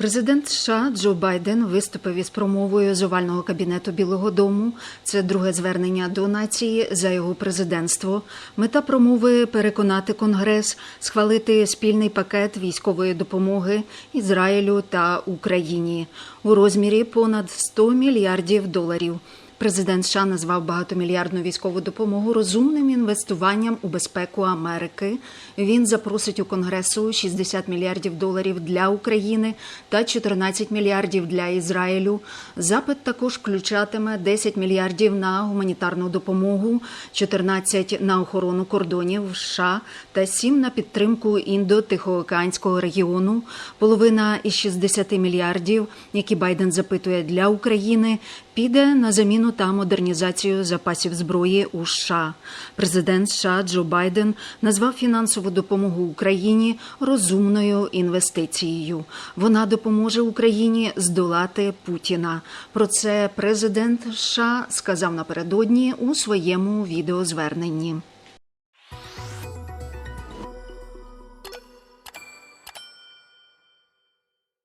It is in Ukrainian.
Президент США Джо Байден виступив із промовою з овального кабінету Білого Дому. Це друге звернення до нації за його президентство. Мета промови переконати Конгрес схвалити спільний пакет військової допомоги Ізраїлю та Україні у розмірі понад 100 мільярдів доларів. Президент США назвав багатомільярдну військову допомогу розумним інвестуванням у безпеку Америки. Він запросить у Конгресу 60 мільярдів доларів для України та 14 мільярдів для Ізраїлю. Запит також включатиме 10 мільярдів на гуманітарну допомогу, 14 на охорону кордонів США та 7 на підтримку індо-тихоокеанського регіону. Половина із 60 мільярдів, які Байден запитує для України, піде на заміну та модернізацію запасів зброї у США. Президент США Джо Байден назвав фінансову допомогу Україні розумною інвестицією. Вона допоможе Україні здолати Путіна. Про це президент США сказав напередодні у своєму відеозверненні.